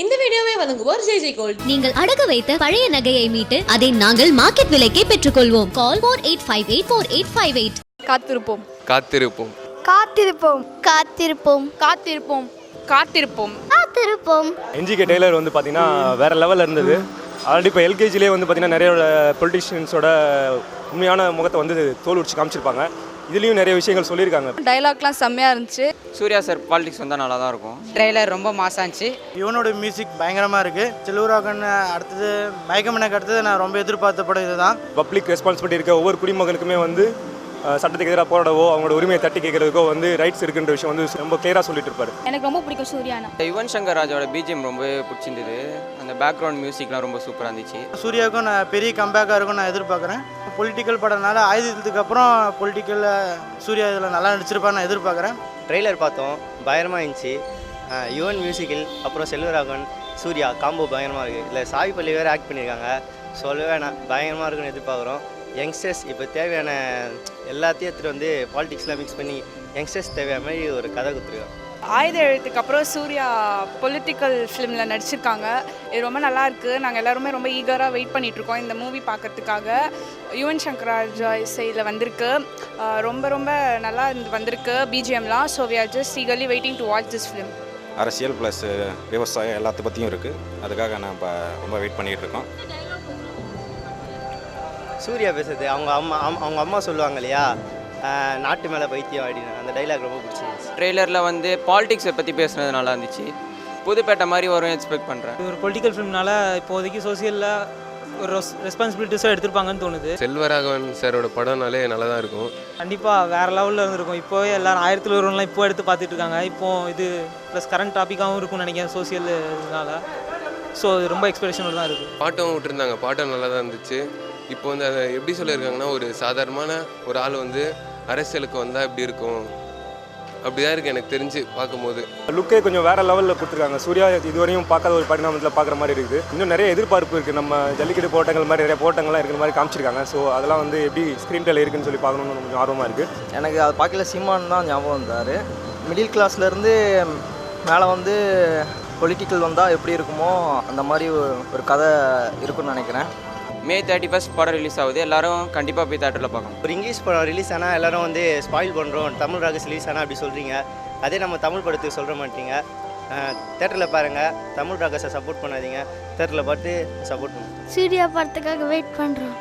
இந்த வீடியோவை வழங்குவோர் ஜெய் ஜெய் கோல்ட். நீங்கள் அடகு வைத்த பழைய நகையை மீட்டு அதை நாங்கள் மார்க்கெட் விலைக்கே பெற்றுக்கொள்வோம். Call four eight five eight four eight five eight காத்திருப்போம். காத்திருப்போம். காத்திருப்போம். காத்திருப்போம். காத்திருப்போம். காத்திருப்போம். காத்திருப்போம். என்ஜிகே டெய்லர் வந்து பார்த்தீங்கன்னா வேறு லெவலில் இருந்தது. ஆல்ரெடி இப்போ எல்கேஜிலே வந்து பார்த்தீங்கன்னா நிறைய பொலிட்டிஷியன்ஸோட உண்மையான முகத்தை வந்து தோல் உடிச்சு காமிச்சிருப்பாங்க. இதுலேயும் நிறைய விஷயங்கள் சொல்லியிருக்காங்க. டைலாக்லாம் செம்மையாக இருந்துச்சு. சூர்யா சார் பாலிடிக்ஸ் வந்தால் நல்லா தான் இருக்கும். ட்ரெய்லர் ரொம்ப மாசாச்சு. இவனோட மியூசிக் பயங்கரமாக இருக்குது செல்லூராகன் அடுத்தது மயக்கமனுக்கு அடுத்தது நான் ரொம்ப எதிர்பார்த்த படம் இதுதான். பப்ளிக் ரெஸ்பான்சிபிலிட்டி இருக்க ஒவ்வொரு குடிமகனுக்குமே வந்து சட்டத்துக்கு எதிராக போராடவோ அவங்களோட உரிமையை தட்டி கேட்கறதுக்கோ வந்து ரைட்ஸ் இருக்குன்ற விஷயம் வந்து ரொம்ப கிளியராக சொல்லிட்டு இருப்பாரு எனக்கு ரொம்ப பிடிக்கும் சூர்யானா. யுவன் சங்கர் ராஜாவோட பிஜிஎம் ரொம்ப பிடிச்சிருந்தது. அந்த பேக்ரவுண்ட் மியூசிக்லாம் ரொம்ப சூப்பராக இருந்துச்சு. சூர்யாவுக்கும் நான் பெரிய கம்பேக்காக இருக்கும் நான் எதிர்பார்க்குறேன். பொலிட்டிக்கல் படம்னால ஆயுதத்துக்கு அப்புறம் பொலிட்டிக்கல் சூர்யா இதில் நல்லா நடிச்சிருப்பான்னு நான் எதிர்பார்க்குறேன். ட்ரெய்லர் பார்த்தோம். பயங்கரமாக இருந்துச்சு. யுவன் மியூசிக்கில் அப்புறம் செல்வராகவன் சூர்யா காம்போ பயங்கரமாக இருக்குது இல்லை சாய் பள்ளி வேறு ஆக்ட் பண்ணியிருக்காங்க சொல்லவே வேணாம். பயங்கரமாக இருக்குன்னு எதிர்பார்க்குறோம். யங்ஸ்டர்ஸ் இப்போ தேவையான எல்லாத்தையும் எடுத்துகிட்டு வந்து பாலிடிக்ஸ்லாம் மிக்ஸ் பண்ணி யங்ஸ்டர்ஸ் தேவையான மாதிரி ஒரு கதை கொடுத்துருக்காங்க. ஆயுத எழுத்துக்கு அப்புறம் சூர்யா பொலிட்டிக்கல் ஃபிலிமில் நடிச்சிருக்காங்க. இது ரொம்ப நல்லா இருக்கு. நாங்கள் எல்லாருமே ரொம்ப ஈகராக வெயிட் பண்ணிட்டு இருக்கோம் இந்த மூவி பார்க்கறதுக்காக. யுவன் சங்கர் ராஜா இசையில் வந்திருக்கு. ரொம்ப ரொம்ப நல்லா இருந்து- வந்திருக்கு பிஜிஎம்லாம் so we are just eagerly waiting to watch this film அரசியல் ப்ளஸ் விவசாயம் எல்லாத்த பற்றியும் இருக்குது அதுக்காக நான் இப்போ ரொம்ப வெயிட் பண்ணிகிட்டு இருக்கோம். சூர்யா பேசுறது. அவங்க அம்மா அம்- அவங்க அம்மா சொல்லுவாங்க இல்லையா? நாட்டு மேலே பைத்தியம் அப்படின்னு அந்த டைலாக் ரொம்ப பிடிச்சிருந்துச்சு. ட்ரெய்லரில் வந்து பாலிடிக்ஸை பற்றி பேசுனது நல்லா இருந்துச்சு. புதுப்பேட்டை மாதிரி வரும் எக்ஸ்பெக்ட் பண்ணுறேன் ஒரு பொலிட்டிக்கல் ஃபிலிம்னால இப்போதைக்கு சோசியலில் ஒரு ரெஸ்பான்சிபிலிட்டிஸாக எடுத்திருப்பாங்கன்னு தோணுது. செல்வராகவன் சாரோட படம்னாலே நல்லா தான் இருக்கும். கண்டிப்பாக வேறு லெவலில் இருந்திருக்கும். இப்போவே எல்லாரும் ஆயிரத்தில் ஒருவன்லாம் இப்போ எடுத்து பார்த்துட்டு இருக்காங்க. இப்போ இது ப்ளஸ் கரண்ட் டாப்பிக்காகவும் இருக்கும்னு நினைக்கிறேன் சோசியல் இதனால ஸோ இது ரொம்ப எக்ஸ்பெக்டேஷனோட தான் இருக்குது பாட்டும் விட்டுருந்தாங்க. பாட்டும் நல்லா தான் இருந்துச்சு. இப்போ வந்து அதை எப்படி சொல்லியிருக்காங்கன்னா ஒரு சாதாரணமான ஒரு ஆள் வந்து அரசியலுக்கு வந்தால் எப்படி இருக்கும்? அப்படிதான் இருக்கு எனக்கு தெரிஞ்சு பார்க்கும்போது. லுக்கே கொஞ்சம் வேறு லெவலில் கொடுத்துருக்காங்க. சூர்யா இதுவரையும் பார்க்காத ஒரு பரிணாமத்தில் பார்க்குற மாதிரி இருக்குது. இன்னும் நிறைய எதிர்பார்ப்பு இருக்குது நம்ம ஜல்லிக்கட்டு போட்டங்கள் மாதிரி நிறைய போட்டங்கள்லாம் இருக்கிற மாதிரி காமிச்சிருக்காங்க. ஸோ அதெல்லாம் வந்து எப்படி ஸ்க்ரீன் பிளே இருக்குன்னு சொல்லி பார்க்கணும்னு கொஞ்சம் ஆர்வமாக இருக்குது எனக்கு அது பார்க்கல சீமான் தான் ஞாபகம் வந்தார். மிடில் கிளாஸ்லேருந்து மேலே வந்து பொலிட்டிக்கல் வந்தால் எப்படி இருக்குமோ அந்த மாதிரி ஒரு கதை இருக்குன்னு நினைக்கிறேன். மே தேர்ட்டி ஃபஸ்ட் படம் ரிலீஸ் ஆகுது. எல்லாரும் கண்டிப்பாக போய் தேட்டரில் பார்க்கணும். ஒரு இங்கிலீஷ் படம் ரிலீஸ் ஆனால் எல்லாரும் வந்து ஸ்பாயில் பண்ணுறோம் தமிழ் ராகஸ் ரிலீஸ் ஆனால் அப்படி சொல்கிறீங்க அதே நம்ம தமிழ் படத்துக்கு சொல்கிற மாட்டீங்க. தேட்டரில் பாருங்கள் தமிழ் ராகஸை சப்போர்ட் பண்ணாதீங்க. தேட்டரில் பார்த்து சப்போர்ட் பண்ணுங்க. சூர்யா படத்துக்காக வெயிட் பண்ணுறோம்